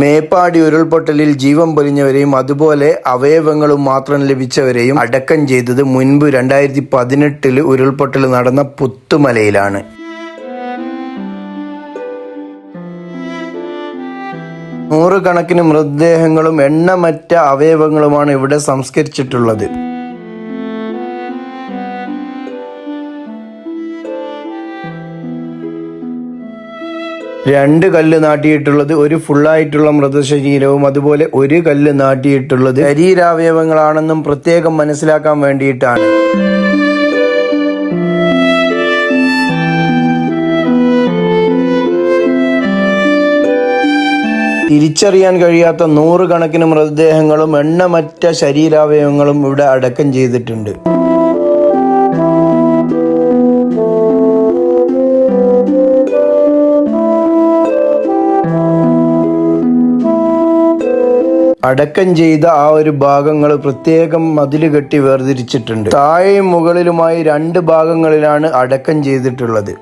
മേപ്പാടി ഉരുൾപൊട്ടലിൽ ജീവൻ പൊലിഞ്ഞവരെയും അതുപോലെ അവയവങ്ങളും മാത്രം ലഭിച്ചവരെയും അടക്കം ചെയ്തത് മുൻപ് രണ്ടായിരത്തി പതിനെട്ടിൽ ഉരുൾപൊട്ടൽ നടന്ന പുത്തുമലയിലാണ്. നൂറുകണക്കിന് മൃതദേഹങ്ങളും എണ്ണമറ്റ അവയവങ്ങളുമാണ് ഇവിടെ സംസ്കരിച്ചിട്ടുള്ളത്. രണ്ട് കല്ല് നാട്ടിയിട്ടുള്ളത് ഒരു ഫുള്ളായിട്ടുള്ള മൃതശരീരവും അതുപോലെ ഒരു കല്ല് നാട്ടിയിട്ടുള്ളത് ശരീരാവയവങ്ങളാണെന്നും പ്രത്യേകം മനസ്സിലാക്കാൻ വേണ്ടിയിട്ടാണ്. തിരിച്ചറിയാൻ കഴിയാത്ത നൂറുകണക്കിന് മൃതദേഹങ്ങളും എണ്ണമറ്റ ശരീരാവയവങ്ങളും ഇവിടെ അടക്കം ചെയ്തിട്ടുണ്ട്. അടക്കം ചെയ്ത ആ ഒരു ഭാഗങ്ങൾ പ്രത്യേകം മതിൽ കെട്ടി വേർതിരിച്ചിട്ടുണ്ട്. താഴെയും മുകളിലുമായി രണ്ട് ഭാഗങ്ങളിലാണ് അടക്കം ചെയ്തിട്ടുള്ളത്.